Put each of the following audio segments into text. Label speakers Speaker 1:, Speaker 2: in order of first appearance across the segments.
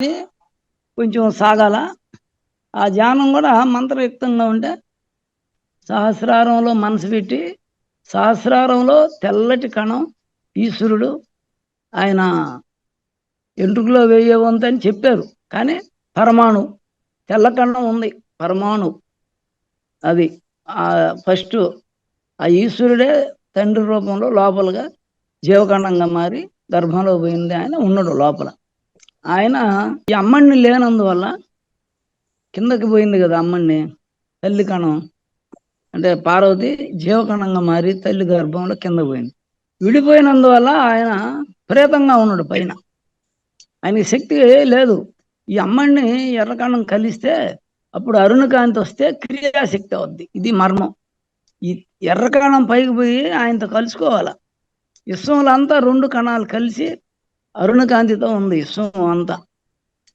Speaker 1: కొంచెం సాగాల. ఆ ధ్యానం కూడా మంత్రయుక్తంగా ఉంటే సహస్రారంలో మనసు పెట్టి సహస్రారంలో తెల్లటి కణం ఈశ్వరుడు ఆయన ఎంట్రుకలో వేయవంతని చెప్పారు. కానీ పరమాణు తెల్లకణం ఉంది. పరమాణు అది ఆ ఫస్ట్ ఆ ఈశ్వరుడే తండ్రి రూపంలో లోపలగా జీవకణంగా మారి గర్భంలో పోయింది. ఆయన ఉన్నాడు లోపల. ఆయన ఈ అమ్మడిని లేనందువల్ల కిందకి పోయింది కదా అమ్మడిని తల్లి కణం. అంటే పార్వతి జీవకణంగా మారి తల్లి గర్భంలో కింద పోయింది. విడిపోయినందువల్ల ఆయన ప్రేతంగా ఉన్నాడు పైన. ఆయనకి శక్తి లేదు. ఈ అమ్మడిని ఎర్రకణం కలిస్తే అప్పుడు అరుణకాంతి వస్తే క్రియాశక్తి అవుద్ది. ఇది మర్మం. ఈ ఎర్రకణం పైకి పోయి ఆయనతో కలుసుకోవాల? విశ్వంలో అంతా రెండు కణాలు కలిసి అరుణకాంతితో ఉంది విశ్వం అంతా.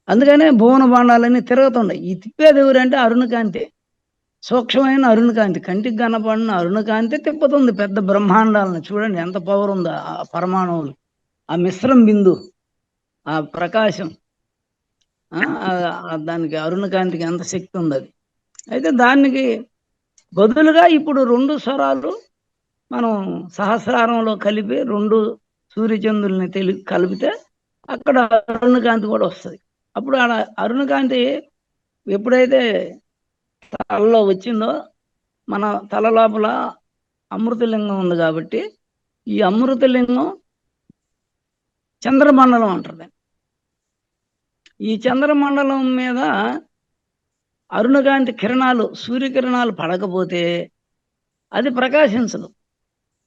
Speaker 1: అందుకనే భువన బాండాలన్నీ తిరుగుతుండయి ఈ తిప్పేది ఎవరంటే అరుణకాంతి సూక్ష్మమైన అరుణకాంతి కంటికి కనపడిన అరుణకాంతి తిప్పుతుంది. పెద్ద బ్రహ్మాండాలను చూడండి. ఎంత పవర్ ఉందో ఆ పరమాణువులు. ఆ మిశ్రం బిందు ఆ ప్రకాశం. ఆ, దానికి అరుణకాంతికి ఎంత శక్తి ఉంది అది. అయితే దానికి బదులుగా ఇప్పుడు రెండు స్వరాలు మనం సహస్రారంలో కలిపి రెండు సూర్యచంద్రుల్ని తెలి కలిపితే అక్కడ అరుణకాంతి కూడా వస్తుంది. అప్పుడు ఆడ అరుణకాంతి ఎప్పుడైతే తలలో వచ్చిందో మన తల లోపల అమృతలింగం ఉంది కాబట్టి ఈ అమృతలింగం చంద్రమండలం అంటారు ఈ చంద్రమండలం మీద అరుణకాంతి కిరణాలు సూర్యకిరణాలు పడకపోతే అది ప్రకాశించదు.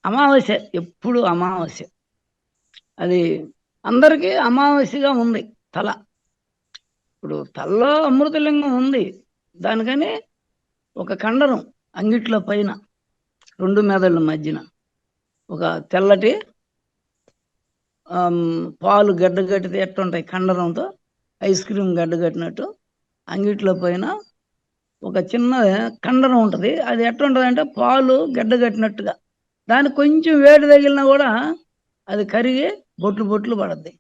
Speaker 1: అమావాస్య ఎప్పుడు అమావాస్య. అది అందరికీ అమావాస్యగా ఉంది తల. ఇప్పుడు తలలో అమృతలింగం ఉంది. దానికని ఒక కండరం అంగిట్ల పైన రెండు మెదళ్ళ మధ్యన. ఒక తెల్లటి పాలు గడ్డ కట్టితే ఎట్టుంటాయి కండరంతో? ఐస్ క్రీమ్ గడ్డ కట్టినట్టు. అంగిట్లో పైన ఒక చిన్న కండరం ఉంటుంది. అది ఎట్టుంటుంది అంటే పాలు గడ్డ కట్టినట్టుగా. దానికి కొంచెం వేడి తగిలినా కూడా అది కరిగి బొట్లు బొట్లు పడద్ది.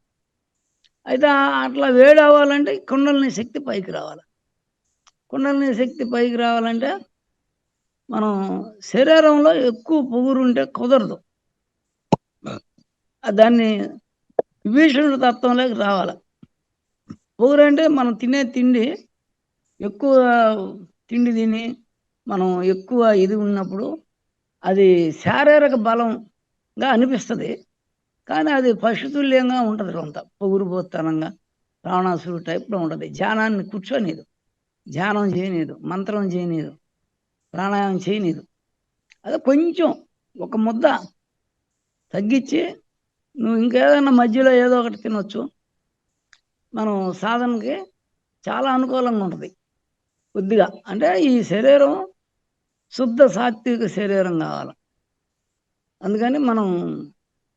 Speaker 1: అయితే అట్లా వేడి అవ్వాలంటే కుండలిని శక్తి పైకి రావాలి. కుండలిని శక్తి పైకి రావాలంటే మనం శరీరంలో ఎక్కువ పొగురు ఉంటే కుదరదు దాన్ని విభీషణుడు తత్వంలోకి రావాలి. పొగురు అంటే మనం తినే తిండి ఎక్కువ తిండి తిని మనం ఎక్కువ ఇది ఉన్నప్పుడు అది శారీరక బలంగా అనిపిస్తుంది. కానీ అది పశుతుల్యంగా ఉంటుంది కొంత పొగురుపోతనంగా ప్రాణాసురు టైప్లో ఉంటుంది. ధ్యానాన్ని కూర్చోనీదు. ధ్యానం చేయనీదు. మంత్రం చేయనీదు. ప్రాణాయామం చేయనీదు. అదే కొంచెం ఒక ముద్ద తగ్గించి నువ్వు ఇంకేదైనా మధ్యలో ఏదో ఒకటి తినొచ్చు. మనం సాధనకి చాలా అనుకూలంగా ఉంటుంది. కొద్దిగా. అంటే ఈ శరీరం శుద్ధ సాత్విక శరీరం కావాలి. అందుకని మనం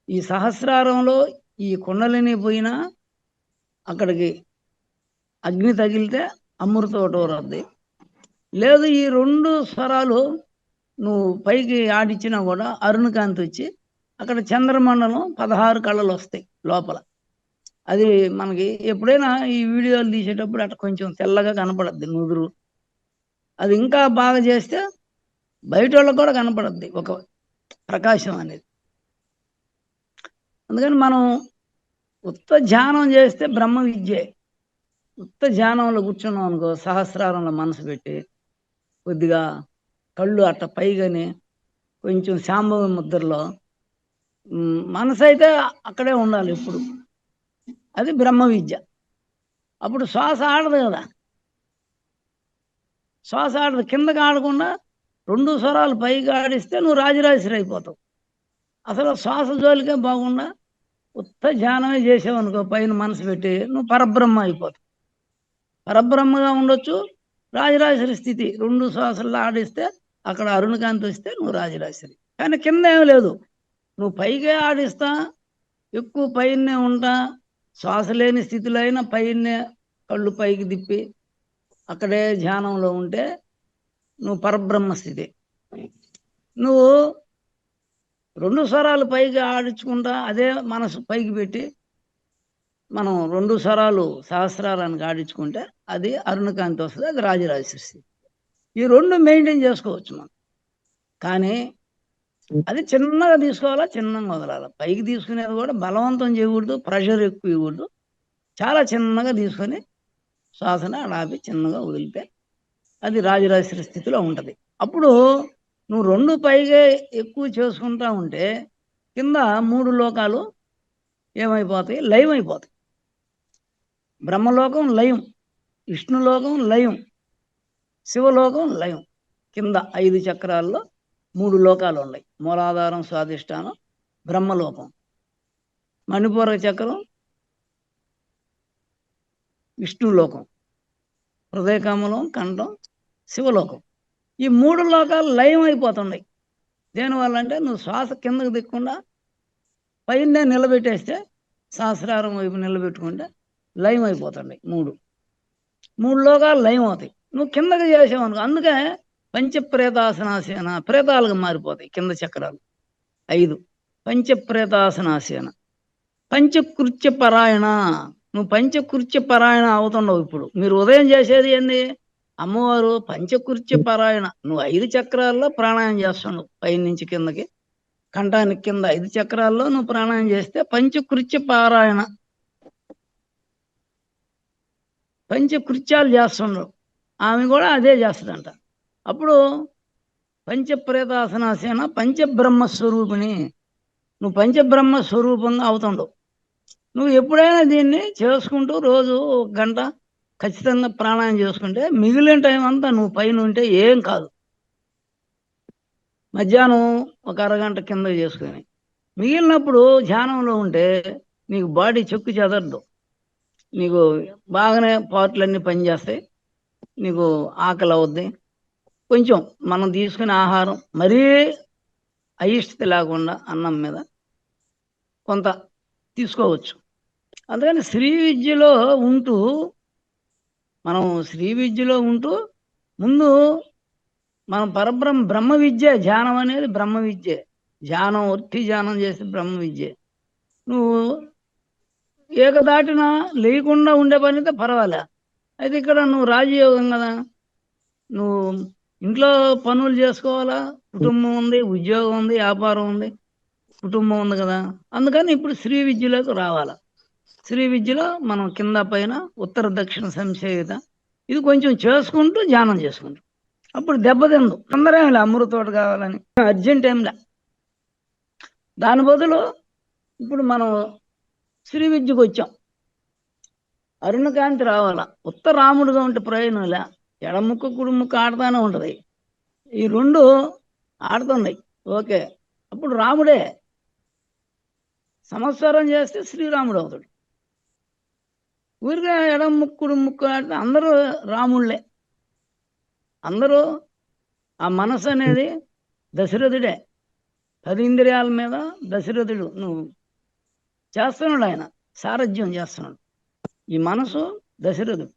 Speaker 1: ఈ సహస్రారంలో ఈ కుండలిని పోయినా అక్కడికి అగ్ని తగిలితే అమృత రద్ది లేదు ఈ రెండు స్వరాలు నువ్వు పైకి ఆడిచ్చినా కూడా అరుణకాంతి వచ్చి అక్కడ చంద్రమండలం పదహారు కళలు వస్తాయి లోపల. అది మనకి ఎప్పుడైనా ఈ వీడియోలు తీసేటప్పుడు అట్లా కొంచెం తెల్లగా కనపడద్ది నుదురు. అది ఇంకా బాగా చేస్తే బయట వాళ్ళకి కూడా కనపడద్ది ఒక ప్రకాశం అనేది. అందుకని మనం ఉత్త ధ్యానం చేస్తే బ్రహ్మ విద్యే. ఉత్త ధ్యానంలో కూర్చున్నాం అనుకో సహస్రారంలో మనసు పెట్టి కొద్దిగా కళ్ళు అట్ట పైగానే కొంచెం శాంభవి ముద్రలో మనసు అయితే అక్కడే ఉండాలి ఎప్పుడు. అది బ్రహ్మ విద్య. అప్పుడు శ్వాస ఆడదు కదా. శ్వాస ఆడదు. కిందకి ఆడకుండా రెండు స్వరాలు పైకి ఆడిస్తే నువ్వు రాజరాజేశ్వరి అయిపోతావు. అసలు శ్వాస జోలికే బాగుండా ఉత్త ధ్యానమే చేసావు అనుకో పైన మనసు పెట్టి నువ్వు పరబ్రహ్మ అయిపోతావు. పరబ్రహ్మగా ఉండొచ్చు రాజరాజేశ్వరి స్థితి. రెండు శ్వాసల్లో ఆడిస్తే అక్కడ అరుణకాంతి వస్తే నువ్వు రాజరాజేశ్వరి. కానీ కింద ఏం లేదు. నువ్వు పైకే ఆడిస్తా ఎక్కువ పైనే ఉంటా శ్వాస లేని స్థితిలో అయినా పైనే కళ్ళు పైకి తిప్పి అక్కడే ధ్యానంలో ఉంటే నువ్వు పరబ్రహ్మ స్థితి. నువ్వు రెండు స్వరాలు పైకి ఆడించుకుంటా అదే మనసు పైకి పెట్టి మనం రెండు స్వరాలు సహస్రాలను ఆడించుకుంటే అది అరుణకాంతి వస్తుంది అది రాజరాజశ్రీ స్థితి ఈ రెండు మెయింటైన్ చేసుకోవచ్చు మనం. కానీ అది చిన్నగా తీసుకోవాలా చిన్నగా వదలాలి? పైకి తీసుకునేది కూడా బలవంతం చేయకూడదు ప్రెషర్ ఎక్కువ ఇవ్వకూడదు. చాలా చిన్నగా తీసుకొని శ్వాసన ఆపి చిన్నగా వదిలితే అది రాజరాజశ్రీ స్థితిలో ఉంటుంది. అప్పుడు నువ్వు రెండు పైగా ఎక్కువ చేసుకుంటా ఉంటే కింద మూడు లోకాలు ఏమైపోతాయి? లయం అయిపోతాయి. బ్రహ్మలోకం లయం విష్ణులోకం లయం శివలోకం లయం. కింద ఐదు చక్రాల్లో మూడు లోకాలు ఉన్నాయి. మూలాధారం స్వాధిష్టానం బ్రహ్మలోకం. మణిపూర చక్రం విష్ణులోకం. హృదయకమలం కంఠం శివలోకం. ఈ మూడు లోకాలు లయం అయిపోతున్నాయి. దేనివల్ల అంటే నువ్వు శ్వాస కిందకు దిక్కుండా పైన నిలబెట్టేస్తే సహస్రారం వైపు నిలబెట్టుకుంటే లయం అయిపోతున్నాయి మూడు. మూడు లోకాలు లయం అవుతాయి. నువ్వు కిందకి చేసావు అనుకో అందుకే పంచప్రేతాసనాసేన ప్రేతాలుగా మారిపోతాయి కింద చక్రాలు. ఐదు పంచప్రేతాసనాసేన పంచకృత్య పరాయణ నువ్వు పంచకృత్య పరాయణ అవుతుండవు ఇప్పుడు. మీరు ఉదయం చేసేది ఏంది? అమ్మవారు పంచకృత్య పరాయణ. నువ్వు ఐదు చక్రాల్లో ప్రాణాయం చేస్తున్నావు పైనుంచి కిందకి. కంఠానికి కింద ఐదు చక్రాల్లో నువ్వు ప్రాణాయం చేస్తే పంచకృత్య పారాయణ. పంచకృత్యాలు చేస్తుండ్రు ఆమె కూడా అదే చేస్తుందంట. అప్పుడు పంచప్రేతాసనాసేన పంచబ్రహ్మ స్వరూపిణి నువ్వు పంచబ్రహ్మ స్వరూపంగా అవుతుండవు. నువ్వు ఎప్పుడైనా దీన్ని చేసుకుంటూ రోజు ఒక గంట ఖచ్చితంగా ప్రాణాయం చేసుకుంటే మిగిలిన టైం అంతా నువ్వు పైన ఉంటే ఏం కాదు. మధ్యాహ్నం ఒక అరగంట కింద చేసుకొని మిగిలినప్పుడు ధ్యానంలో ఉంటే నీకు బాడీ చెక్కు చెదరదు. నీకు బాగానే పార్ట్లన్నీ పనిచేస్తాయి నీకు ఆకలి అవుద్ది. కొంచెం మనం తీసుకునే ఆహారం మరీ అయిష్టత లేకుండా అన్నం మీద కొంత తీసుకోవచ్చు. అందుకని శ్రీ విద్యలో ఉంటూ మనం శ్రీ విద్యలో ఉంటూ ముందు మనం పరబ్రహ్మ బ్రహ్మ విద్య ధ్యానం అనేది బ్రహ్మ విద్య. ధ్యానం ఒట్టి ధ్యానం చేస్తే బ్రహ్మ విద్య. నువ్వు ఏకదాటిన లేకుండా ఉండే పని అయితే పర్వాలే. అయితే ఇక్కడ నువ్వు రాజయోగం కదా. నువ్వు ఇంట్లో పనులు చేసుకోవాలా? కుటుంబం ఉంది ఉద్యోగం ఉంది వ్యాపారం ఉంది కుటుంబం ఉంది కదా. అందుకని ఇప్పుడు శ్రీ విద్యలోకి రావాలా? శ్రీ విద్యలో మనం కింద పైన ఉత్తర దక్షిణ సంశయత. ఇది కొంచెం చేసుకుంటూ ధ్యానం చేసుకుంటూ. అప్పుడు దెబ్బతిందు అందరం అమృతోట కావాలని. అర్జెంట్ ఏంలే దాని బదులు ఇప్పుడు మనం శ్రీ విద్యకు వచ్చాం. అరుణకాంతి రావాలా? ఉత్తర రాముడుగా ఉంటే ప్రయోజనంలే ఎడముక్కు కుడుముక్కు ఆడుతూనే ఉంటుంది. ఈ రెండు ఆడుతున్నాయి ఓకే. అప్పుడు రాముడే సంవత్సరం చేస్తే శ్రీరాముడు అవుతాడు. ఊరిగా ఎడం ముక్కుడు ముక్కు ఆడితే అందరూ రాముళ్ళే. అందరూ ఆ మనసు అనేది దశరథుడే. పది ఇంద్రియాల మీద దశరథుడు నువ్వు చేస్తున్నాడు ఆయన సారథ్యం చేస్తున్నాడు. ఈ మనసు దశరథుడు.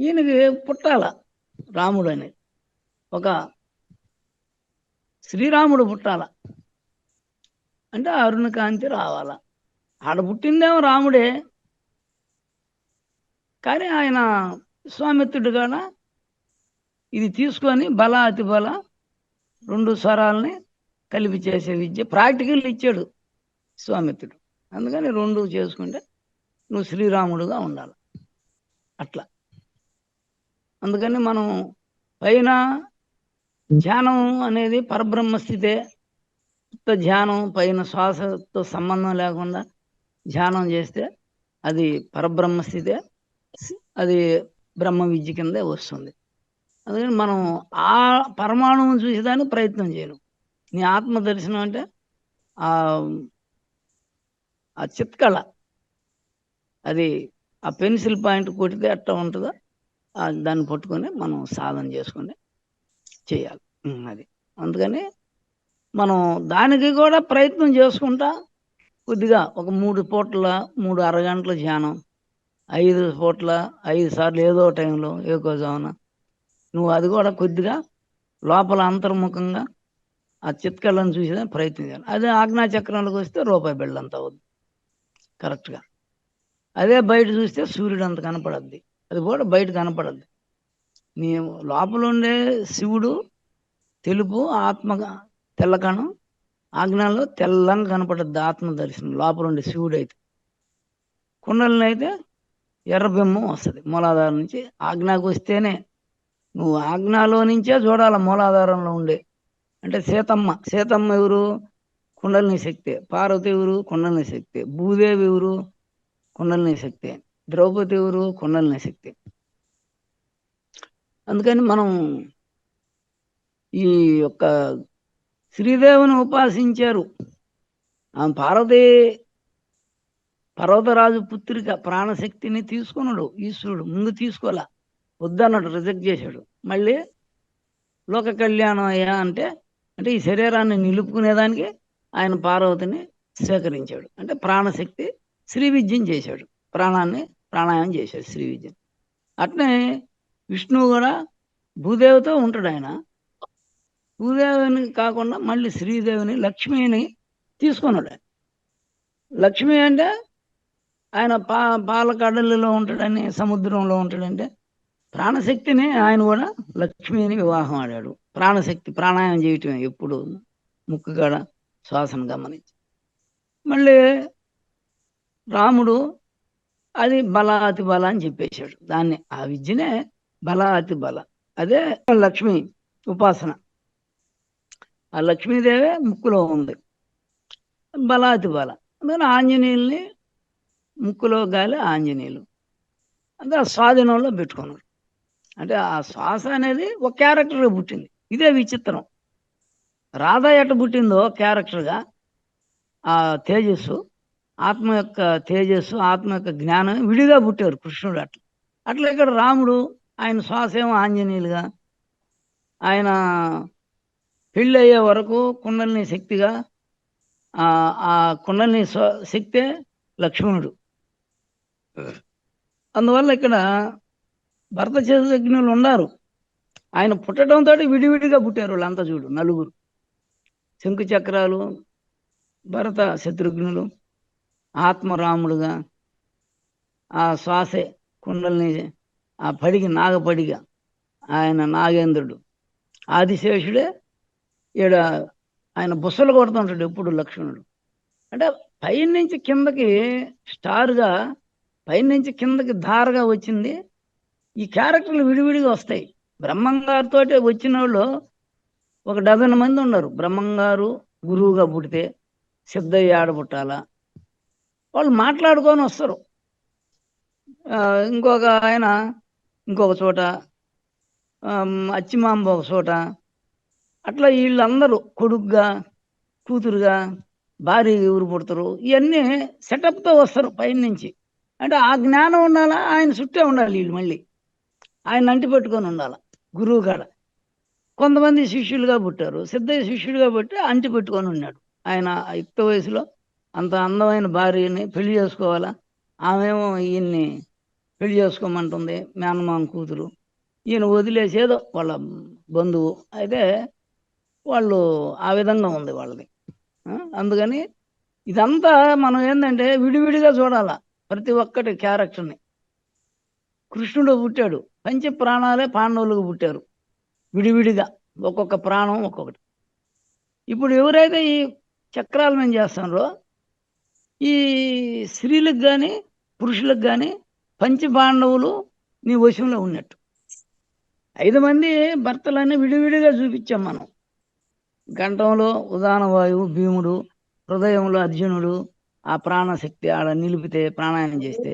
Speaker 1: ఈయనకి పుట్టాల రాముడు అనేది. ఒక శ్రీరాముడు పుట్టాల. అంటే అరుణకాంతి రావాల. ఆడ పుట్టిందేమో రాముడే. కానీ ఆయన విశ్వామిత్రుడు ఇది తీసుకొని బల అతి బల రెండు స్వరాలని కలిపి చేసే విద్య ప్రాక్టికల్ ఇచ్చాడు స్వామిత్రుడు. అందుకని రెండు చేసుకుంటే నువ్వు శ్రీరాముడుగా ఉండాలి. అట్లా. అందుకని మనం పైన ధ్యానం అనేది పరబ్రహ్మ స్థితే ఉత్త ధ్యానం పైన శ్వాసతో సంబంధం లేకుండా ధ్యానం చేస్తే అది పరబ్రహ్మ స్థితే అది బ్రహ్మ విద్య కిందే వస్తుంది. అందుకని మనం ఆ పరమాణువుని చూసేదానికి ప్రయత్నం చేయను నీ ఆత్మ దర్శనం అంటే ఆ ఆ చిత్కళ. అది ఆ పెన్సిల్ పాయింట్ కొట్టితే ఎట్లా ఉంటుందో దాన్ని పట్టుకొని మనం సాధన చేసుకొని చేయాలి. అది. అందుకని మనం దానికి కూడా ప్రయత్నం చేసుకుంటా కొద్దిగా ఒక మూడు పూట్ల మూడు అరగంటల ధ్యానం ఐదు పూట్ల ఐదు సార్లు ఏదో టైంలో ఏకోజామున నువ్వు అది కూడా కొద్దిగా లోపల అంతర్ముఖంగా ఆ చిత్కళ్ళను చూసేదానికి ప్రయత్నం చేయాలి. అదే ఆజ్ఞాచక్రంలోకి వస్తే రూపాయి బిళ్ళంత అవుద్ది. కరెక్ట్గా అదే బయట చూస్తే సూర్యుడు అంత కనపడద్ది. అది కూడా బయట కనపడద్ది. నీ లోపల ఉండే శివుడు తెలుపు ఆత్మ తెల్లకణం ఆజ్ఞలో తెల్లంగా కనపడద్ది ఆత్మ దర్శనం. లోపల ఉండే శివుడు అయితే కుండలిని అయితే ఎర్రబింబం వస్తుంది. మూలాధారం నుంచి ఆజ్ఞకు వస్తేనే నువ్వు ఆజ్ఞలో నుంచే చూడాలి మూలాధారంలో ఉండే. అంటే సీతమ్మ సీతమ్మ ఎవరు? కుండలిని శక్తి. పార్వతి ఎవరు? కుండలిని శక్తి. భూదేవి ఎవరు? కుండలిని శక్తి. ద్రౌపది ఎవరు? కుండలిని శక్తి. అందుకని మనం ఈ యొక్క శ్రీదేవిని ఉపాసించారు. ఆ పార్వతి పర్వతరాజు పుత్రిక ప్రాణశక్తిని తీసుకున్నాడు ఈశ్వరుడు ముందు తీసుకోలే. వద్దన్నాడు రిజెక్ట్ చేశాడు. మళ్ళీ లోక కళ్యాణం అయ్యా అంటే అంటే ఈ శరీరాన్ని నిలుపుకునేదానికి ఆయన పార్వతిని స్వీకరించాడు. అంటే ప్రాణశక్తి శ్రీ విద్యం చేశాడు. ప్రాణాన్ని ప్రాణాయామం చేశాడు శ్రీ విద్య అట్నే విష్ణువు కూడా భూదేవితో ఉంటాడు ఆయన. భూదేవిని కాకుండా మళ్ళీ శ్రీదేవిని లక్ష్మిని తీసుకున్నాడు లక్ష్మి అంటే ఆయన పా పాలకడలిలో ఉంటాడని సముద్రంలో ఉంటాడంటే ప్రాణశక్తిని ఆయన కూడా లక్ష్మిని వివాహం ఆడాడు. ప్రాణశక్తి ప్రాణాయామం చేయటమే ఎప్పుడు ముక్కు కాడ శ్వాసను గమనించి. మళ్ళీ రాముడు అది బల అతి బల అని చెప్పేశాడు. దాన్ని ఆ విద్యనే బల అతి బల. అదే లక్ష్మి ఉపాసన. ఆ లక్ష్మీదేవే ముక్కులో ఉంది. బలాతి బల. అందుకని ఆంజనేయుల్ని ముక్కులో గాలి ఆంజనేయులు. అంటే ఆ స్వాధీనంలో పెట్టుకున్నారు. అంటే ఆ శ్వాస అనేది ఒక క్యారెక్టర్గా పుట్టింది. ఇదే విచిత్రం. రాధ ఎట్ట పుట్టిందో క్యారెక్టర్గా ఆ తేజస్సు ఆత్మ యొక్క తేజస్సు ఆత్మ యొక్క జ్ఞానం విడిగా పుట్టారు కృష్ణుడు అట్లా. అట్లా ఇక్కడ రాముడు ఆయన శ్వాస ఏమో ఆంజనేయులుగా ఆయన పెళ్ళి అయ్యే వరకు కుండలిని శక్తిగా ఆ కుండల్ని కుండలిని శక్తే లక్ష్మణుడు. అందువల్ల ఇక్కడ భరత శత్రుఘ్నులు ఉన్నారు. ఆయన పుట్టడంతో విడివిడిగా పుట్టారు వాళ్ళంతా చూడు నలుగురు. శంకు చక్రాలు భరత శత్రుఘ్నులు ఆత్మరాముడుగా ఆ శ్వాసే కుండల్ని ఆ పడిగి నాగపడిగ ఆయన నాగేంద్రుడు. ఆదిశేషుడే ఈడ ఆయన బుసలు కొడుతుంటాడు ఎప్పుడు లక్ష్మణుడు. అంటే పైనుంచి కిందకి స్టార్గా పైనుంచి కిందకి ధారగా వచ్చింది. ఈ క్యారెక్టర్లు విడివిడిగా వస్తాయి. బ్రహ్మంగారితో వచ్చిన వాళ్ళు ఒక డజన్ మంది ఉన్నారు. బ్రహ్మంగారు గురువుగా పుడితే సిద్ధయ్య ఆడబుట్టాల వాళ్ళు మాట్లాడుకొని వస్తారు. ఇంకొక ఆయన ఇంకొక చోట అచ్చిమాంబ ఒక చోట. అట్లా వీళ్ళందరూ కొడుగ్గా కూతురుగా భార్య ఎవరు పుడతారు? ఇవన్నీ సెటప్తో వస్తారు పైనుంచి. అంటే ఆ జ్ఞానం ఉండాలా? ఆయన చుట్టే ఉండాలి వీళ్ళు మళ్ళీ. ఆయన అంటి పెట్టుకొని ఉండాలి? గురువు కాడ. కొంతమంది శిష్యులుగా పుట్టారు. సిద్ధయ్య శిష్యుడిగా పుట్టి అంటి పెట్టుకొని ఉన్నాడు. ఆయన యుక్త వయసులో అంత అందమైన భార్యని పెళ్ళి చేసుకోవాలా? ఆమెమో ఈయన్ని పెళ్ళి చేసుకోమంటుంది మేనమామ కూతురు. ఈయన వదిలేసేదో వాళ్ళ బంధువు. అయితే వాళ్ళు ఆ విధంగా ఉంది వాళ్ళది. అందుకని ఇదంతా మనం ఏంటంటే విడివిడిగా చూడాలా. ప్రతి ఒక్కటి క్యారెక్టర్ని. కృష్ణుడు పుట్టాడు. పంచ ప్రాణాలే పాండవులకు పుట్టారు. విడివిడిగా ఒక్కొక్క ప్రాణం ఒక్కొక్కటి. ఇప్పుడు ఎవరైతే ఈ చక్రాలు మేము చేస్తున్నారో ఈ స్త్రీలకు కానీ పురుషులకు కానీ పంచ పాండవులు నీ వశంలో ఉన్నట్టు. ఐదు మంది భర్తలన్నీ విడివిడిగా చూపించాం మనం. గంటంలో ఉదాహరణ వాయువు భీముడు హృదయంలో అర్జునుడు ఆ ప్రాణశక్తి ఆడ నిలిపితే ప్రాణాయామం చేస్తే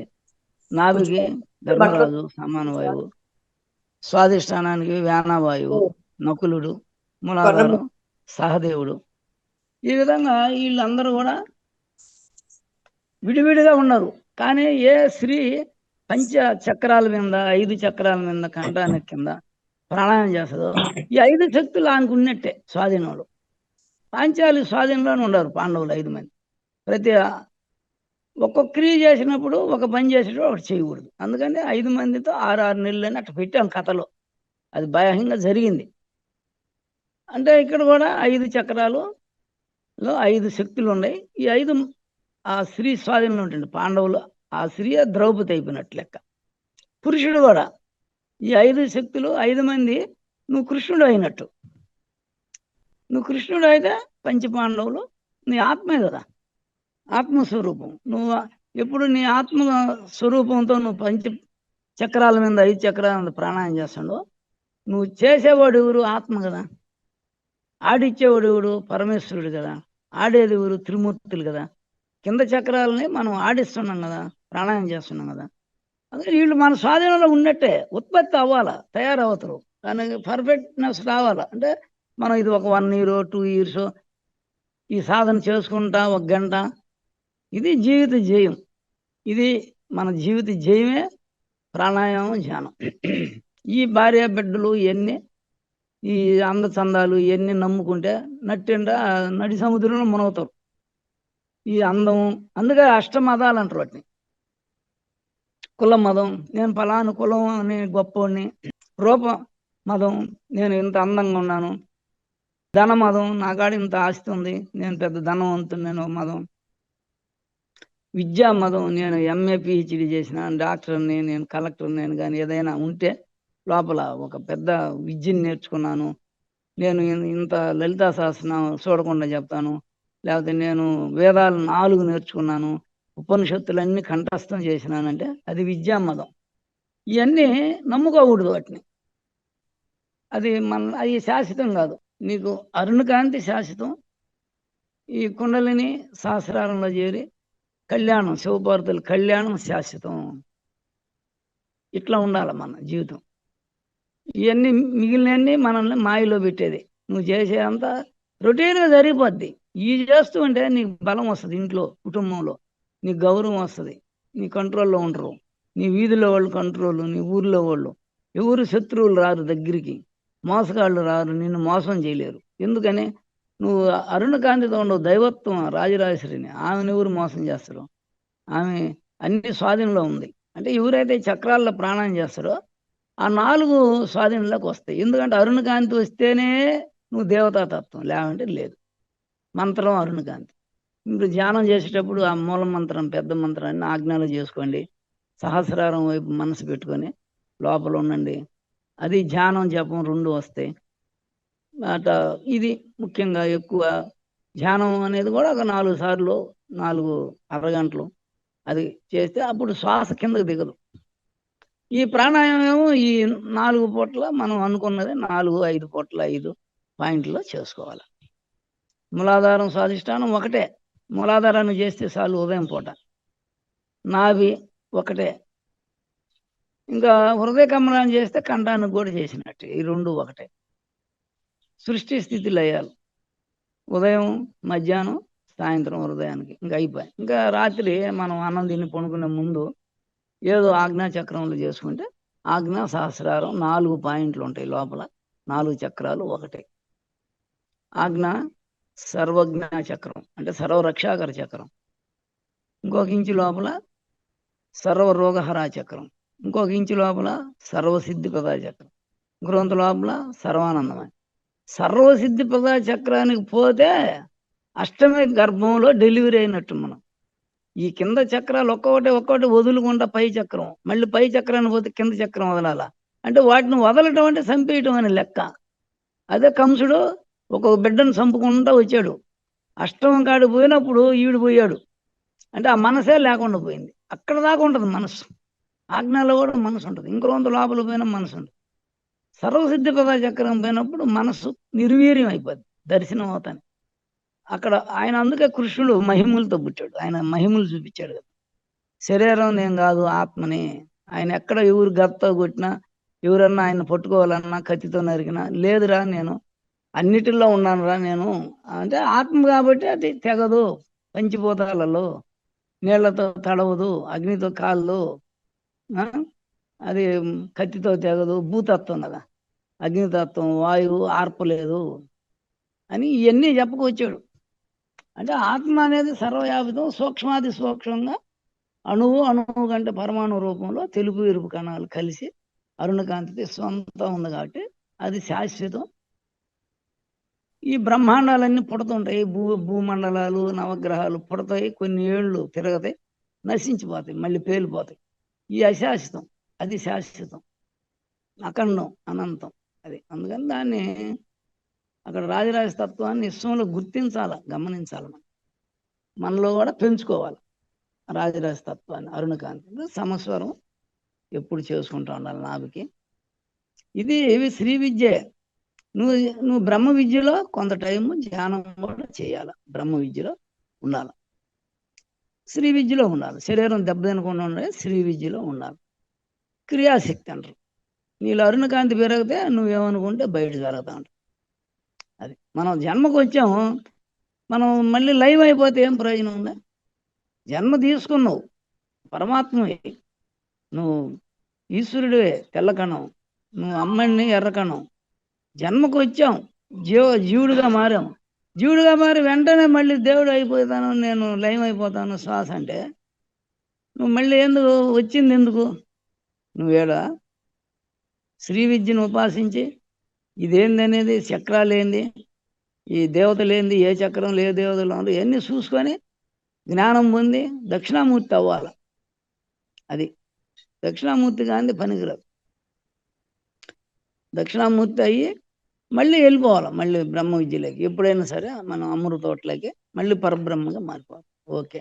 Speaker 1: నాభికి ధర్మరాజు సమాన వాయువు స్వాదిష్టానానికి వాయువు నకులుడు మూలాధారం సహదేవుడు. ఈ విధంగా వీళ్ళందరూ కూడా విడివిడిగా ఉన్నారు. కానీ ఏ స్త్రీ పంచ చక్రాల మీద ఐదు చక్రాల మీద కంఠానికి కింద ప్రాణాయామం చేస్తుందో ఈ ఐదు శక్తులు ఆమెకు ఉన్నట్టే స్వాధీనంలో. పాంచాలి స్వాధీనంలోనే ఉన్నారు పాండవులు ఐదు మంది. ప్రతి ఒక్కొక్క క్రియ చేసినప్పుడు ఒక పని చేసేటప్పుడు ఒకటి చేయకూడదు. అందుకని ఐదు మందితో ఆరు ఆరు నెలలు అని అట్లా పెట్టాం కథలో. అది బాహ్యంగా జరిగింది. అంటే ఇక్కడ కూడా ఐదు చక్రాలులో ఐదు శక్తులు ఉన్నాయి. ఈ ఐదు ఆ స్త్రీ స్వాధీనంలో ఉంటుంది పాండవులు. ఆ స్త్రీ ద్రౌపది అయిపోయినట్టు లెక్క. పురుషుడు కూడా ఈ ఐదు శక్తులు ఐదు మంది నువ్వు కృష్ణుడు అయినట్టు. నువ్వు కృష్ణుడు అయితే పంచపాండవులు నీ ఆత్మే కదా. ఆత్మస్వరూపం. నువ్వు ఎప్పుడు నీ ఆత్మ స్వరూపంతో నువ్వు పంచ చక్రాల మీద ఐదు చక్రాల మీద ప్రాణాయం చేస్తుండో నువ్వు చేసేవాడు ఎవరు? ఆత్మ కదా. ఆడిచ్చేవాడు ఎవడు? పరమేశ్వరుడు కదా. ఆడేది ఎవరు? త్రిమూర్తులు కదా. కింద చక్రాలని మనం ఆడిస్తున్నాం కదా. ప్రాణాయం చేస్తున్నాం కదా. అదే వీళ్ళు మన స్వాధీనంలో ఉన్నట్టే. ఉత్పత్తి అవ్వాలా? తయారవుతారు. దానికి పర్ఫెక్ట్నెస్ రావాలా? అంటే మనం ఇది ఒక వన్ ఇయర్ టూ ఇయర్స్ ఈ సాధన చేసుకుంటా ఒక గంట ఇది జీవిత జయం. ఇది మన జీవిత జయమే ప్రాణాయామం ధ్యానం. ఈ భార్య బిడ్డలు ఇవన్నీ ఈ అందచందాలు ఇవన్నీ నమ్ముకుంటే నట్టిండా నడి సముద్రంలో మునవుతారు ఈ అందం అందుకే అష్టమదాలు అంటారు వాటిని. కుల మదం నేను ఫలాను కులం అని గొప్పవాడిని రూప మదం నేను ఇంత అందంగా ఉన్నాను. ధన మదం నా కాడ ఇంత ఆస్తి ఉంది. నేను పెద్ద ధనవంతుడు నేను మదం విద్యా మదం నేను ఎంఏ పిహెచ్డి చేసిన డాక్టర్ని నేను కలెక్టర్ నేను కానీ ఏదైనా ఉంటే లోపల ఒక పెద్ద విద్యను నేర్చుకున్నాను. నేను ఇంత లలితా శాస్త్రం చూడకుండా చెప్తాను. లేకపోతే నేను వేదాలు నాలుగు నేర్చుకున్నాను. ఉపనిషత్తులన్నీ కంఠస్థం చేసినానంటే అది విద్యా మదం ఇవన్నీ నమ్ముకోకూడదు వాటిని. అది మన అది శాశ్వతం కాదు. నీకు అరుణకాంతి శాశ్వతం. ఈ కుండలిని సహస్రారంలో చేరి కళ్యాణం శివపార్వతుల కళ్యాణం శాశ్వతం. ఇట్లా ఉండాలి మన జీవితం. ఇవన్నీ మిగిలినవన్నీ మనల్ని మాయలో పెట్టేది. నువ్వు చేసేదంతా రొటీన్గా జరిగిపోద్ది. ఇవి చేస్తూ ఉంటే నీకు బలం వస్తుంది ఇంట్లో కుటుంబంలో. నీకు గౌరవం వస్తుంది. నీ కంట్రోల్లో ఉండరు. నీ వీధిలో వాళ్ళు కంట్రోల్ నీ ఊర్లో వాళ్ళు. ఎవరు శత్రువులు రారు దగ్గరికి. మోసగాళ్ళు రారు. నిన్ను మోసం చేయలేరు. ఎందుకని? నువ్వు అరుణకాంతితో ఉండవు దైవత్వం రాజరాజేశ్వరిని. ఆమెను ఎవరు మోసం చేస్తారు? ఆమె అన్ని స్వాధీనంలో ఉంది. అంటే ఎవరైతే చక్రాల్లో ప్రాణాయం చేస్తారో ఆ నాలుగు స్వాధీనంలోకి వస్తాయి. ఎందుకంటే అరుణకాంతి వస్తేనే నువ్వు దేవతాతత్వం లేవంటే లేదు. మంత్రం అరుణకాంతి మీరు ధ్యానం చేసేటప్పుడు ఆ మూల మంత్రం పెద్ద మంత్రాన్ని ఆజ్ఞాలు చేసుకోండి. సహస్రారం వైపు మనసు పెట్టుకొని లోపల ఉండండి. అది ధ్యానం జపం రెండు వస్తాయి. అట ఇది ముఖ్యంగా ఎక్కువ ధ్యానం అనేది కూడా ఒక నాలుగు సార్లు నాలుగు అరగంటలు అది చేస్తే అప్పుడు శ్వాస కిందకు దిగదు. ఈ ప్రాణాయామం ఈ నాలుగు పూట్ల మనం అనుకున్నది నాలుగు ఐదు పూట్ల ఐదు పాయింట్లో చేసుకోవాలి. మూలాధారం స్వాధిష్టానం ఒకటే. మూలాధారాన్ని చేస్తే చాలు ఉదయం పూట. నాభి ఒకటే. ఇంకా హృదయ కమలాన్ని చేస్తే కంఠానికి కూడా చేసినట్టు. ఈ రెండు ఒకటే. సృష్టి స్థితి లయాలు ఉదయం మధ్యాహ్నం సాయంత్రం హృదయానికి. ఇంకా అయిపోయి ఇంకా రాత్రి మనం అన్నం తిని పండుకునే ముందు ఏదో ఆజ్ఞా చక్రంలో చేసుకుంటే ఆజ్ఞా సహస్రారం నాలుగు పాయింట్లు ఉంటాయి లోపల. నాలుగు చక్రాలు ఒకటే. ఆజ్ఞ సర్వజ్ఞ చక్రం అంటే సర్వరక్షాకర చక్రం. ఇంకొక ఇంచు లోపల సర్వరోగహరా చక్రం. ఇంకొక ఇంచు లోపల సర్వసిద్ధి పదా చక్రం. ఇంకొంత లోపల సర్వానందమని సర్వసిద్ధి పదా చక్రానికి పోతే అష్టమి గర్భంలో డెలివరీ అయినట్టు మనం. ఈ కింద చక్రాలు ఒక్కొక్కటి ఒక్కొక్కటి వదులుకుంటా పై చక్రం. మళ్ళీ పై చక్రాన్ని పోతే కింద చక్రం వదలాల. అంటే వాటిని వదలటం అంటే చంపేయటం అనే లెక్క. అదే కంసుడు ఒక్కొక్క బిడ్డను చంపుకుంటా వచ్చాడు. అష్టమం కాడు పోయినప్పుడు ఈవిడు పోయాడు. అంటే ఆ మనసే లేకుండా పోయింది. అక్కడ దాకా ఉంటుంది మనసు ఆజ్ఞలో కూడా మనసు ఉంటుంది. ఇంకొంత లోపల పోయినా మనసు ఉంటుంది. సర్వసిద్ధి పద చక్రం పోయినప్పుడు మనసు నిర్వీర్యం అయిపోద్ది దర్శనం అవుతాను. అక్కడ ఆయన అందుకే కృష్ణుడు మహిములతో పుట్టాడు. ఆయన మహిములు చూపించాడు కదా. శరీరం నేను కాదు ఆత్మని. ఆయన ఎక్కడ ఎవరు గత్తో కొట్టినా ఎవరన్నా ఆయన పట్టుకోవాలన్నా కత్తితో నరికినా లేదురా నేను అన్నిటిలో ఉన్నానురా నేను. అంటే ఆత్మ కాబట్టి అది తెగదు. పంచిపోతాలలో నీళ్ళతో తడవదు అగ్నితో కాళ్ళు ఆ? అది కత్తితో తెగదు భూతత్వం కదా. అగ్నితత్వం వాయువు ఆర్పలేదు అని ఇవన్నీ చెప్పుకొచ్చాడు. అంటే ఆత్మ అనేది సర్వవ్యాపితం సూక్ష్మాది సూక్ష్మంగా అణువు అణువు కంటే పరమాణు రూపంలో తెలుపు ఎరుపు కణాలు కలిసి అరుణకాంతి సొంతం ఉంది కాబట్టి అది శాశ్వతం. ఈ బ్రహ్మాండాలన్నీ పుడుతుంటాయి. భూ భూమండలాలు నవగ్రహాలు పుడతాయి. కొన్ని ఏళ్ళు తిరగతాయి. నశించిపోతాయి. మళ్ళీ పేలిపోతాయి. ఈ అశాశ్వతం. అది శాశ్వతం. అఖండం అనంతం. అది. అందుకని దాన్ని అక్కడ రాజరాజ తత్వాన్ని విశ్వంలో గుర్తించాల గమనించాలి మనం. మనలో కూడా పెంచుకోవాలి. రాజరాజ తత్వాన్ని అరుణకాంతి సమస్వరం ఎప్పుడు చేసుకుంటూ ఉండాలి నాభికి. ఇది ఇవి శ్రీ విద్య. నువ్వు నువ్వు బ్రహ్మ విద్యలో కొంత టైము ధ్యానం కూడా చేయాలి. బ్రహ్మ విద్యలో ఉండాలి. శ్రీ విద్యలో ఉండాలి. శరీరం దెబ్బతినకుండా ఉండాలి శ్రీ విద్యలో ఉండాలి. క్రియాశక్తి అంటారు. నీళ్ళు అరుణకాంతి పెరిగితే నువ్వేమనుకుంటే బయట జరుగుతా ఉంటావు అది మనం జన్మకు వచ్చాము మనం మళ్ళీ లైవ్ అయిపోతే ఏం ప్రయోజనం ఉందా? జన్మ తీసుకున్నావు పరమాత్మవి. నువ్వు ఈశ్వరుడివే తెల్లకణం. నువ్వు అమ్మడిని ఎర్రకణం. జన్మకు వచ్చాం జీవ జీవుడిగా మారాం. జీవుడిగా మారి వెంటనే మళ్ళీ దేవుడు అయిపోతాను నేను లయం అయిపోతాను శ్వాస అంటే. నువ్వు మళ్ళీ ఎందుకు వచ్చింది ఎందుకు? నువ్వేడ? శ్రీ విద్యను ఉపాసించి ఇదేంది అనేది చక్రాలు ఏంది? ఈ దేవతలేంది ఏ చక్రం? ఏ దేవతలు? ఉంది ఇవన్నీ చూసుకొని జ్ఞానం పొంది దక్షిణామూర్తి అవ్వాలి. అది దక్షిణామూర్తి కానీ పనికిరాదు. దక్షిణామూర్తి అయ్యి మళ్ళీ వెళ్ళిపోవాలి. మళ్ళీ బ్రహ్మ విద్యలోకి ఎప్పుడైనా సరే మనం అమృతోట్లకి మళ్ళీ పరబ్రహ్మగా మారిపోవాలి. ఓకే.